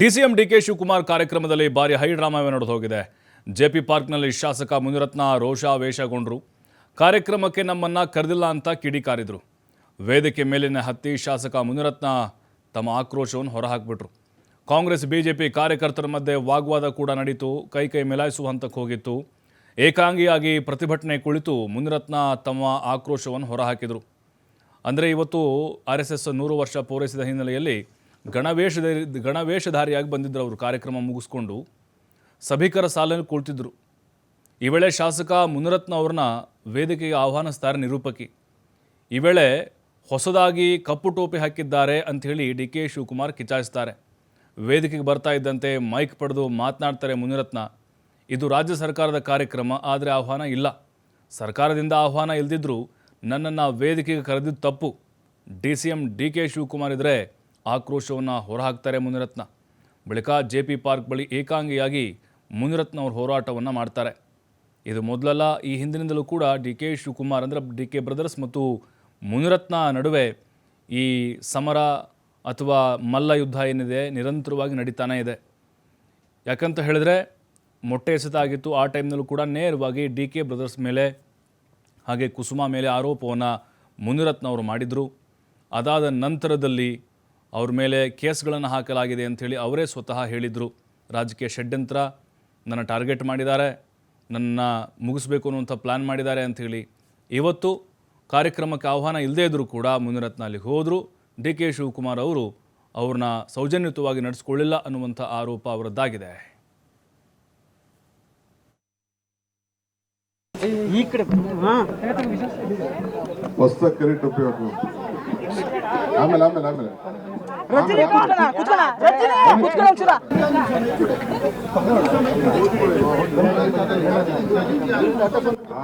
DCM DK Shivakumar ಕಾರ್ಯಕ್ರಮದಲ್ಲಿ ಭಾರಿ high ಡ್ರಾಮಾವೇ ನಡೆದು ಹೋಗಿದೆ. ಜೆಪಿ ಪಾರ್ಕ್ನಲ್ಲಿ ಶಾಸಕ ಮುನಿರತ್ನ ರೋಷಾವೇಶಗೊಂಡ್ರು. ಕಾರ್ಯಕ್ರಮಕ್ಕೆ ನಮ್ಮನ್ನು ಕರೆದಿಲ್ಲ ಅಂತ ಕಿಡಿಕಾರಿದ್ರು. ವೇದಿಕೆ ಮೇಲಿನ ಹತ್ತಿ ಶಾಸಕ ಮುನಿರತ್ನ ತಮ್ಮ ಆಕ್ರೋಶವನ್ನು ಹೊರಹಾಕ್ಬಿಟ್ರು. ಕಾಂಗ್ರೆಸ್, ಬಿಜೆಪಿ ಕಾರ್ಯಕರ್ತರ ಮಧ್ಯೆ ವಾಗ್ವಾದ ಕೂಡ ನಡೀತು ಕೈ ಕೈ ಮಿಲಾಯಿಸುವ ಹಂತಕ್ಕೆ ಹೋಗಿತ್ತು. ಏಕಾಂಗಿಯಾಗಿ ಪ್ರತಿಭಟನೆ ಕುಳಿತು ಮುನಿರತ್ನ ತಮ್ಮ ಆಕ್ರೋಶವನ್ನು ಹೊರಹಾಕಿದರು. ಅಂದರೆ ಇವತ್ತು ಆರ್ ಎಸ್ ಎಸ್ ನೂರು ವರ್ಷ ಪೂರೈಸಿದ ಹಿನ್ನೆಲೆಯಲ್ಲಿ ಗಣವೇಷದ ಗಣವೇಷಧಾರಿಯಾಗಿ ಬಂದಿದ್ದರು ಅವರು ಕಾರ್ಯಕ್ರಮ ಮುಗಿಸ್ಕೊಂಡು. ಸಭಿಕರ ಸಾಲನ್ನು ಕುಳಿತಿದ್ರು. ಈ ವೇಳೆ ಶಾಸಕ ಮುನರತ್ನ ಅವ್ರನ್ನ ವೇದಿಕೆಗೆ ಆಹ್ವಾನಿಸ್ತಾರೆ ನಿರೂಪಕಿ. ಈ ವೇಳೆ ಹೊಸದಾಗಿ ಕಪ್ಪು ಟೋಪಿ ಹಾಕಿದ್ದಾರೆ ಅಂಥೇಳಿ ಡಿ ಕೆ ಶಿವಕುಮಾರ್ ಕಿಚಾಯಿಸ್ತಾರೆ. ವೇದಿಕೆಗೆ ಬರ್ತಾ ಇದ್ದಂತೆ ಮೈಕ್ ಪಡೆದು ಮಾತನಾಡ್ತಾರೆ ಮುನಿರತ್ನ. ಇದು ರಾಜ್ಯ ಸರ್ಕಾರದ ಕಾರ್ಯಕ್ರಮ, ಆದರೆ ಆಹ್ವಾನ ಇಲ್ಲ. ಸರ್ಕಾರದಿಂದ ಆಹ್ವಾನ ಇಲ್ಲದಿದ್ರು ನನ್ನನ್ನು ವೇದಿಕೆಗೆ ಕರೆದಿದ್ದು ತಪ್ಪು. D C M D K Shivakumar ಇದ್ದರೆ ಆಕ್ರೋಶವನ್ನು ಹೊರಹಾಕ್ತಾರೆ ಮುನಿರತ್ನ. ಬಳಿಕ ಜೆ ಪಿ ಪಾರ್ಕ್ ಬಳಿ ಏಕಾಂಗಿಯಾಗಿ ಮುನಿರತ್ನ ಅವರು ಹೋರಾಟವನ್ನು ಮಾಡ್ತಾರೆ. ಇದು ಮೊದಲಲ್ಲ, ಈ ಹಿಂದಿನಿಂದಲೂ ಕೂಡ ಡಿ ಕೆ ಶಿವಕುಮಾರ್ ಅಂದರೆ ಡಿ ಕೆ ಬ್ರದರ್ಸ್ ಮತ್ತು ಮುನಿರತ್ನ ನಡುವೆ ಈ ಸಮರ ಅಥವಾ ಮಲ್ಲ ಯುದ್ಧ ಏನಿದೆ, ನಿರಂತರವಾಗಿ ನಡೀತಾನೇ ಇದೆ. ಯಾಕಂತ ಹೇಳಿದ್ರೆ, ಮೊಟ್ಟೆ ಎಸೆತ ಆಗಿತ್ತು ಆ ಟೈಮ್ನಲ್ಲೂ ಕೂಡ ನೇರವಾಗಿ ಡಿ ಕೆ ಬ್ರದರ್ಸ್ ಮೇಲೆ, ಹಾಗೆ ಕುಸುಮ ಮೇಲೆ ಆರೋಪವನ್ನು ಮುನಿರತ್ನ ಅವರು ಮಾಡಿದರು. ಅದಾದ ನಂತರದಲ್ಲಿ ಅವ್ರ ಮೇಲೆ ಕೇಸ್ಗಳನ್ನು ಹಾಕಲಾಗಿದೆ ಅಂಥೇಳಿ ಅವರೇ ಸ್ವತಃ ಹೇಳಿದರು. ರಾಜಕೀಯ ಷಡ್ಯಂತ್ರ ನನ್ನ ಟಾರ್ಗೆಟ್ ಮಾಡಿದ್ದಾರೆ ನನ್ನ ಮುಗಿಸ್ಬೇಕು ಅನ್ನುವಂಥ ಪ್ಲ್ಯಾನ್ ಮಾಡಿದ್ದಾರೆ ಅಂಥೇಳಿ. ಇವತ್ತು ಕಾರ್ಯಕ್ರಮಕ್ಕೆ ಆಹ್ವಾನ ಇಲ್ಲದೇ ಇದ್ದರೂ ಕೂಡ ಮುನಿರತ್ನ ಅಲ್ಲಿ ಹೋದರು. ಡಿ ಕೆ ಶಿವಕುಮಾರ್ ಅವರು ಅವ್ರನ್ನ ಸೌಜನ್ಯಯುತವಾಗಿ ನಡೆಸ್ಕೊಳ್ಳಿಲ್ಲ ಅನ್ನುವಂಥ ಆರೋಪ ಅವರದ್ದಾಗಿದೆ. ಈ ಕಡೆ ಆಮೇಲೆ ಆಮೇಲೆ ಆಮೇಲೆ. ರಜನಿ ಕೂತ್ಕೊಳ್ಳ ಕೂತ್ಕೊಳ್ಳ ರಜನಿ ಕೂತ್ಕೊಳ್ಳ ಒಂಚೂರ.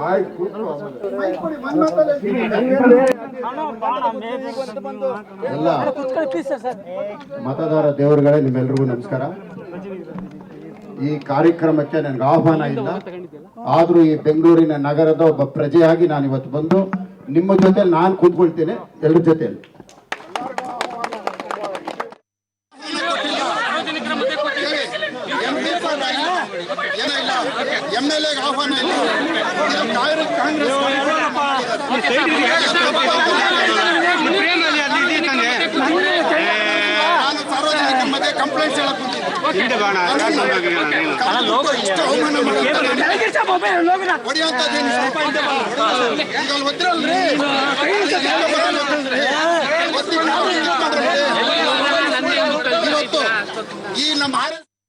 ಆಯ್ತು ಎಲ್ಲ. ಮತದಾರ ದೇವರುಗಳೇ ನಿಮ್ಮೆಲ್ರಿಗೂ ನಮಸ್ಕಾರ. ಈ ಕಾರ್ಯಕ್ರಮಕ್ಕೆ ನನಗೆ ಆಹ್ವಾನ ಇಲ್ಲ. ಆದರೂ ಈ ಬೆಂಗಳೂರಿನ ನಗರದ ಒಬ್ಬ ಪ್ರಜೆಯಾಗಿ ನಾನು ಇವತ್ತು ಬಂದು ನಿಮ್ಮ ಜೊತೆ ನಾನು ಕೂತ್ಕೊಳ್ತೇನೆ ಎಲ್ಲರ ಜೊತೆಯಲ್ಲಿ ಎಂ ಎಲ್ ಎಗೆ ಆಹ್ವಾನ ಇಲ್ಲ ಇದು. ಕಾಂಗ್ರೆಸ್ ಕಾಂಗ್ರೆಸ್ ನಾನು ಸಾರ್ವಜನಿಕ ಮಧ್ಯೆ ಕಂಪ್ಲೇಂಟ್ಸ್ ಹೇಳಕ್ ಇಷ್ಟು ಅವಮಾನ ಹೊಡೆಯುವಂಥದ್ದೇನು ಈಗ ಅಲ್ಲಿ ಒದ್ರಲ್ರಿ ಇವತ್ತು ಈ ನಮ್ಮ